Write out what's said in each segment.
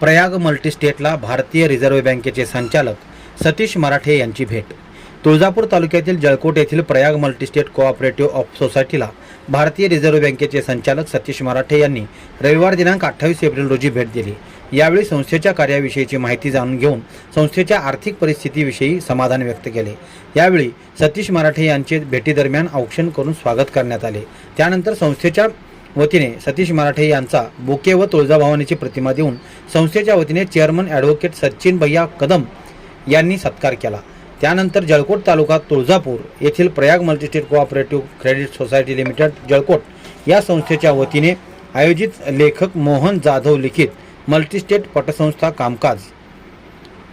प्रयाग मल्टीस्टेटला भारतीय रिझर्व्ह बँकेचे संचालक सतीश मराठे यांची भेट. तुळजापूर तालुक्यातील जळकोट येथील प्रयाग मल्टीस्टेट कोऑपरेटिव्ह ऑफ सोसायटीला भारतीय रिझर्व्ह बँकेचे संचालक सतीश मराठे यांनी रविवार दिनांक अठ्ठावीस एप्रिल रोजी भेट दिली. यावेळी संस्थेच्या कार्याविषयीची माहिती जाणून घेऊन संस्थेच्या आर्थिक परिस्थितीविषयी समाधान व्यक्त केले. यावेळी सतीश मराठे यांचे भेटीदरम्यान औक्षण करून स्वागत करण्यात आले. त्यानंतर संस्थेच्या वतीने सतीश मराठे यांचा बोके व तुळजाभवानीची प्रतिमा देऊन संस्थेच्या वतीने चेअरमन ॲडव्होकेट सचिन भैया कदम यांनी सत्कार केला. त्यानंतर जळकोट तालुका तुळजापूर येथील Prayag multistate cooperative credit society limited Jalkot या संस्थेच्या वतीने आयोजित लेखक मोहन जाधव लिखित मल्टीस्टेट पटसंस्था कामकाज.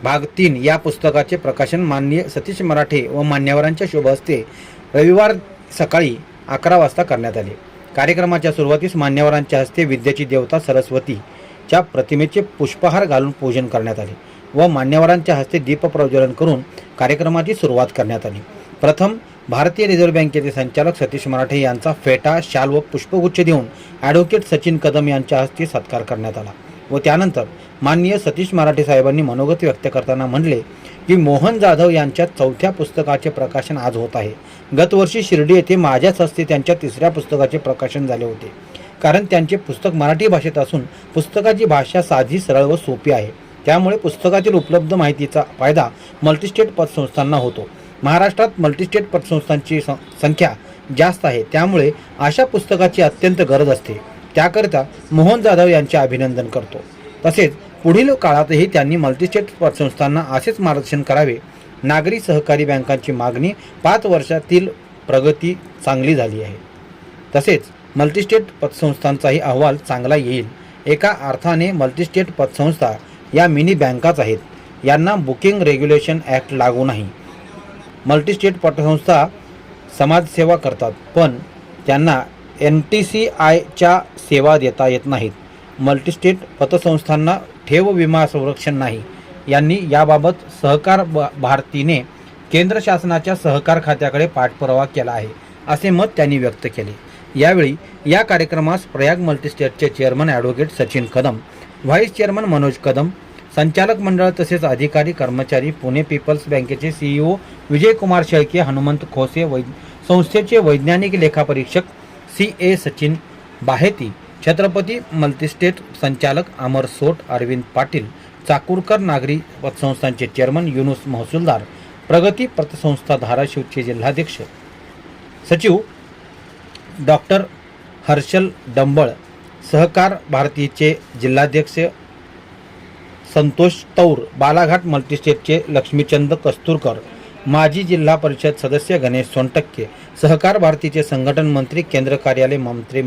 भाग तीन या पुस्तकाचे प्रकाशन माननीय सतीश मराठे व मान्यवरांच्या शुभ हस्ते रविवार सकाळी अकरा वाजता करण्यात आले. कार्यक्रमाच्या सुरुवातीस मान्यवरांच्या हस्ते विद्येची देवता सरस्वतीच्या प्रतिमेचे पुष्पहार घालून पूजन करण्यात आले व मान्यवरांच्या हस्ते दीपप्रज्वलन करून कार्यक्रमाची सुरुवात करण्यात आली. प्रथम भारतीय रिझर्व्ह बँकेचे संचालक सतीश मराठे यांचा फेटा शाल व पुष्पगुच्छ देऊन ॲडव्होकेट सचिन कदम यांच्या हस्ते सत्कार करण्यात आला व त्यानंतर माननीय सतीश मराठे साहेबांनी मनोगत व्यक्त करताना म्हणले की मोहन जाधव यांच्या चौथ्या पुस्तकाचे प्रकाशन आज होत आहे. गतवर्षी शिर्डी येथे माझ्याच हस्ते त्यांच्या तिसऱ्या पुस्तकाचे प्रकाशन झाले होते. कारण त्यांचे पुस्तक मराठी भाषेत असून पुस्तकाची भाषा साधी सरळ व सोपी आहे. त्यामुळे पुस्तकातील उपलब्ध माहितीचा फायदा मल्टीस्टेट पतसंस्थांना होतो. महाराष्ट्रात मल्टीस्टेट पतसंस्थांची संख्या जास्त आहे. त्यामुळे अशा पुस्तकाची अत्यंत गरज असते. त्याकरिता मोहन जाधव यांचे अभिनंदन करतो. तसेच पुढील काळातही त्यांनी मल्टीस्टेट पतसंस्थांना असेच मार्गदर्शन करावे. नागरी सहकारी बँकांची मागणी पाच वर्षातील प्रगती चांगली झाली आहे. तसेच मल्टीस्टेट पतसंस्थांचाही अहवाल चांगला येईल. एका अर्थाने मल्टीस्टेट पतसंस्था या मिनी बँकाच आहेत. यांना बुकिंग रेग्युलेशन ॲक्ट लागू नाही. मल्टीस्टेट पतसंस्था समाजसेवा करतात पण त्यांना एन टी सी आयच्या सेवा देता येत नाहीत. मल्टीस्टेट पतसंस्थांना ठेव विमा संरक्षण नाही. यांनी याबाबत सहकार ब- भारतीने केंद्र शासनाच्या सहकार खात्याकडे पाठपुरावा केला आहे असे मत त्यांनी व्यक्त केले. यावेळी या कार्यक्रमास Prayag मल्टीस्टेटचे chairman advocate Sachin Kadam vice chairman Manoj Kadam संचालक मंडळ तसेच अधिकारी कर्मचारी पुणे पीपल्स बँकेचे सीईओ विजयकुमार शेळके हनुमंत खोसे वै संस्थेचे वैज्ञानिक लेखापरीक्षक C A Sachin Baheti Chhatrapati multistate संचालक अमर सोट अरविंद पाटील चाकूरकर नागरी पतसंस्थांचे चेअरमन युनुस महसूलदार प्रगती पतसंस्था धाराशिवचे जिल्हाध्यक्ष सचिव डॉक्टर हर्षल डंबळ सहकार भारतीचे जिल्हाध्यक्ष संतोष तौर बालाघाट मल्टीस्टेटचे लक्ष्मीचंद कस्तुरकर माजी जिल्हा परिषद सदस्य गणेश सोनटक्के सहकार भारतीचे संघटन मंत्री केंद्र कार्यालय मंत्री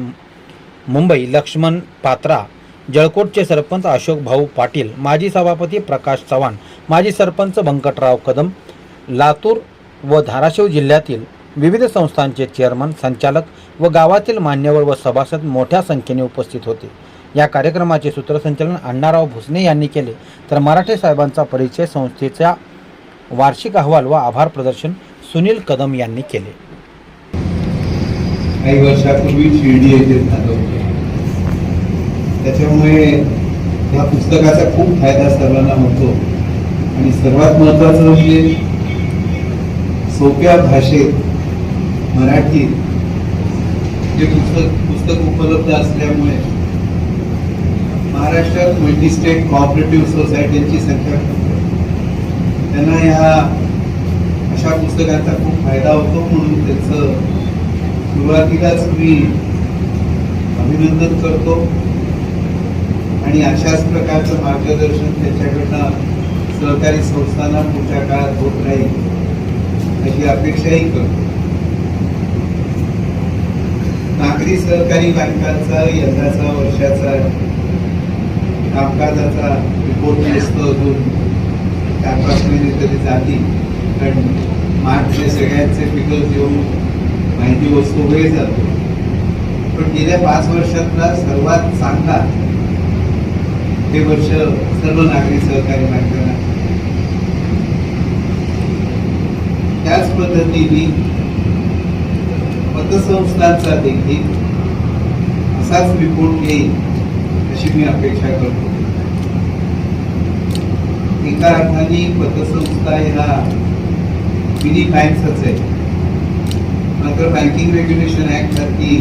मुंबई लक्ष्मण पात्रा जळकोटचे सरपंच अशोक भाऊ पाटील माजी सभापती प्रकाश चव्हाण माजी सरपंच व्यंकटराव कदम लातूर व धाराशिव जिल्ह्यातील विविध संस्थांचे चेअरमन संचालक व गावातील मान्यवर व सभासद मोठ्या संख्येने उपस्थित होते. या कार्यक्रमाचे सूत्रसंचालन अण्णाराव भुसणे यांनी केले. तर मराठे साहेबांचा परिचय संस्थेचा वार्षिक अहवाल व आभार प्रदर्शन सुनील कदम यांनी केले. काही वर्षापूर्वी शिर्डी येथे झालं होतं. त्याच्यामुळे या पुस्तकाचा खूप फायदा सर्वांना होतो. आणि सर्वात महत्वाचं म्हणजे सोप्या भाषेत मराठीत हे पुस्तक पुस्तक उपलब्ध असल्यामुळे महाराष्ट्रात मल्टीस्टेट कॉपरेटिव्ह सोसायटींची संख्या त्यांना ह्या अशा पुस्तकांचा खूप फायदा होतो म्हणून त्याचं सुरुवातीलाच मी अभिनंदन करतो. आणि अशाच प्रकारचं मार्गदर्शन त्याच्याकडनं सहकारी संस्थांना पुढच्या काळात होत राहील अशी अपेक्षाही करतो. नागरी सहकारी बँकांचा यंदाचा वर्षाचा कामकाजाचा रिपोर्ट नसतो अजून. चार पाच महिने तरी जातील कारण मार्चचे सगळ्यांचे पिकं येऊन माहिती वस्तू वेळ जातो. पण गेल्या पाच वर्षातला सर्वात चांगला हे वर्ष सर्व नागरी सहकारी बँकांना त्याच पद्धतीने पतसंस्थांचा देखील असाच रिपोर्ट येईल अशी मी अपेक्षा करतो. एका अर्थाने पतसंस्था ह्या मिनी बँक्सच आहे. मात्र बँकिंग रेग्युलेशन ऍक्ट सारखी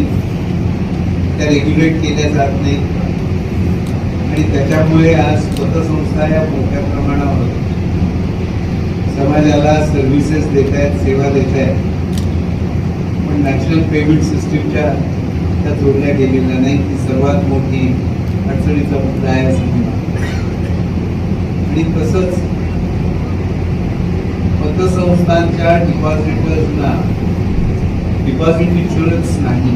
त्या रेग्युलेट केल्या जात नाही आणि त्याच्यामुळे आज पतसंस्था या मोठ्या प्रमाणावर समाजाला सर्व्हिसेस देत आहेत सेवा देत आहेत. पण नॅशनल पेमेंट सिस्टीमच्या त्या जोडल्या गेलेल्या नाही ती सर्वात मोठी अडचणीचा मुद्दा आहे असं आणि तसंच पतसंस्थांच्या डिपॉझिटर्सना डिपॉझिट इन्शुरन्स नाही.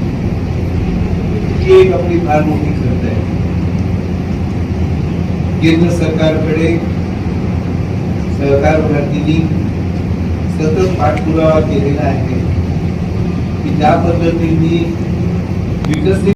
ही एक आपली फार मोठी खर्च आहे. केंद्र सरकारकडे सहकार भारतीने सतत पाठपुरावा केलेला आहे. की ज्या पद्धतीने विकसित